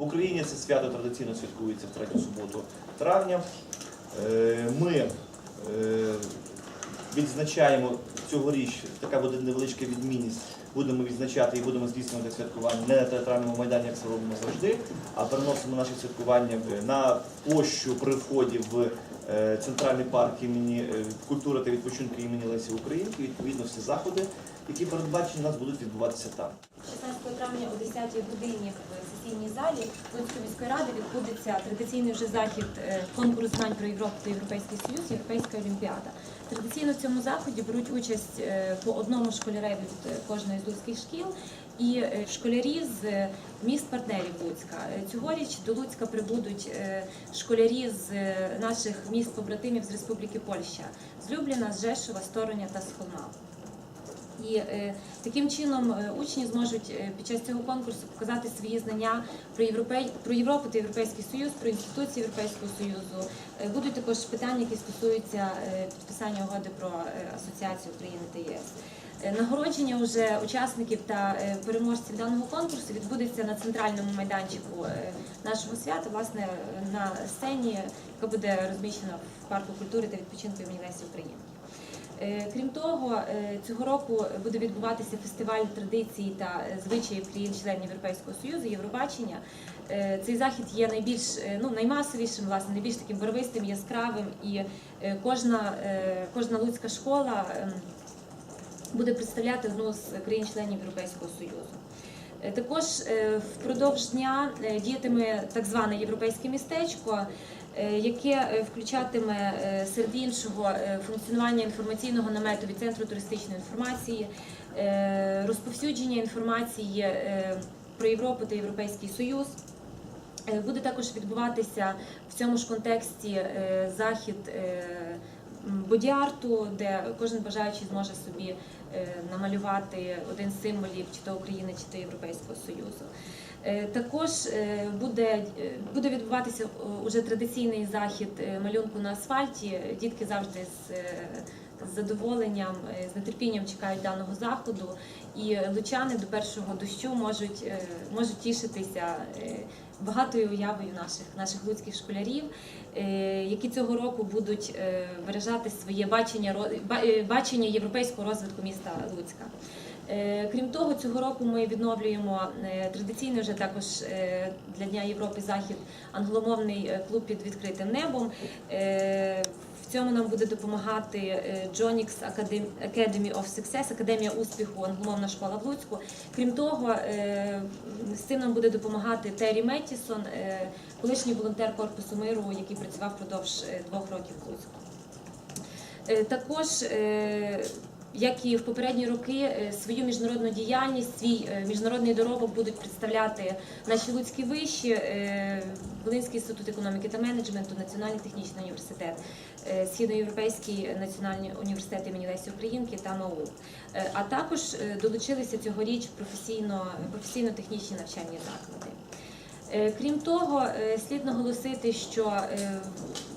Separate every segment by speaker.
Speaker 1: В Україні це свято традиційно святкується в третю суботу травня. Е, Ми е, відзначаємо цьогоріч, така буде невеличка відмінність. Будемо відзначати і будемо здійснювати святкування не на театральному майдані, як це робимо завжди, а переносимо наші святкування на площу при вході в е, центральний парк імені культури та відпочинку імені Лесі Українки. Відповідно, всі заходи, які передбачені, у нас будуть відбуватися там.
Speaker 2: 16 травня о 10 годині в сесійній залі Луцької міської ради відбудеться традиційний вже захід е, конкурс знань про Європу та Європейський Союз, Європейська Олімпіада. Традиційно в цьому заході беруть участь е, по одному школяреві від е, кожної з луцьких шкіл і школярі з міст партнерів Луцька. Цьогоріч до Луцька прибудуть школярі з наших міст побратимів з Республіки Польща, з Любліна, з Жешова, з Тороня та з. І е, таким чином е, учні зможуть е, під час цього конкурсу показати свої знання про Європей, про Європу та Європейський Союз, про інституції Європейського Союзу. Будуть також питання, які стосуються підписання угоди про асоціацію України та єС. Нагородження вже учасників та переможців даного конкурсу відбудеться на центральному майданчику нашого свята, власне, на сцені, яка буде розміщена в парку культури та відпочинку імені Лесі Українки. Е, Крім того, е, цього року буде відбуватися фестиваль традицій та е, звичаїв країн-членів Європейського Союзу Євробачення. Цей захід є найбільш ну наймасовішим, власне, найбільш таким барвистим, яскравим, і кожна, кожна луцька школа ем, буде представляти одну з країн-членів Європейського Союзу. Також впродовж дня діятиме так зване європейське містечко, яке е, включатиме е, серед іншого е, функціонування інформаційного намету від центру туристичної інформації, е, розповсюдження інформації е, про Європу та Європейський Союз. Е, Буде також відбуватися в цьому ж контексті е, захід е, де кожен бажаючий зможе собі е, намалювати один з символів чи то України, чи то Європейського Союзу. Е, Також е, буде, е, буде відбуватися уже традиційний захід малюнку на асфальті. Дітки завжди з з задоволенням, з нетерпінням чекають даного заходу, і лучани до першого дощу можуть, можуть тішитися багатою уявою наших, наших луцьких школярів, які цього року будуть виражати своє бачення, бачення європейського розвитку міста Луцька. Е, Крім того, цього року ми відновлюємо е, традиційний вже також е, для Дня Європи захід англомовний клуб під відкритим небом. В цьому нам буде допомагати Jonix Academy of Success, Академія успіху, англомовна школа в Луцьку. Крім того, з цим нам буде допомагати Террі Меттісон, колишній волонтер Корпусу миру, який працював впродовж двох років в Луцьку. Також, як і в попередні роки, е, свою міжнародну діяльність, свій е, міжнародний доробок будуть представляти наші луцькі виші, е, Волинський інститут економіки та менеджменту, Національний технічний університет, Східноєвропейський національний університет імені Лесі Українки та МАУ. Е, А також долучилися цьогоріч професійно, професійно-технічні навчальні заклади. Крім того, слід наголосити, що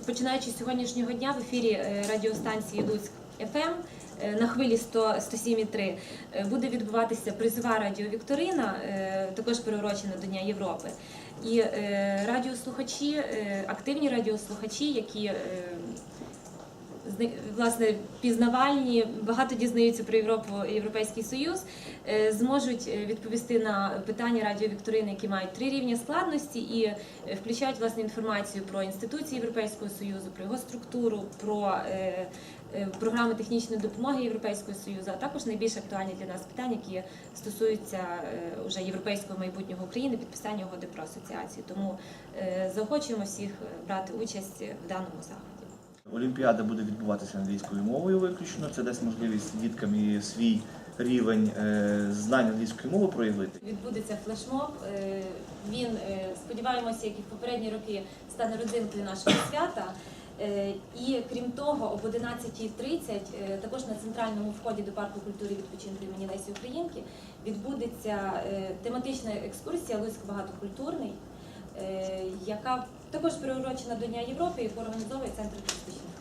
Speaker 2: починаючи з сьогоднішнього дня в ефірі радіостанції Луцьк ФМ на хвилі 107,3 е, буде відбуватися призова радіовікторина, е, також приурочена до Дня Європи. І е, радіослухачі, е, активні радіослухачі, які е, власне пізнавальні, багато дізнаються про Європу Європейський Союз, е, зможуть е, відповісти на питання радіовікторини, які мають три рівня складності, і е, включають власне інформацію про інституції Європейського Союзу, про його структуру, про е, е, програми технічної допомоги Європейського Союзу, а також найбільш актуальні для нас питання, які стосуються е, уже європейського майбутнього України, підписання угоди про асоціацію. Тому е, заохочуємо всіх е, брати участь в даному заході.
Speaker 1: Олімпіада буде відбуватися англійською мовою виключно. Це дасть можливість діткам і свій рівень е, знань англійської мови проявити.
Speaker 2: Відбудеться флешмоб. Е, Він е, сподіваємося, як і в попередні роки стане родзинкою нашого свята. Е, І крім того, об 11.30 е, також на центральному вході до парку культури і відпочинку імені Лесі Українки відбудеться е, тематична екскурсія Луцьк багатокультурний, яка також приурочена до Дня Європи, яку організовує центр туристичної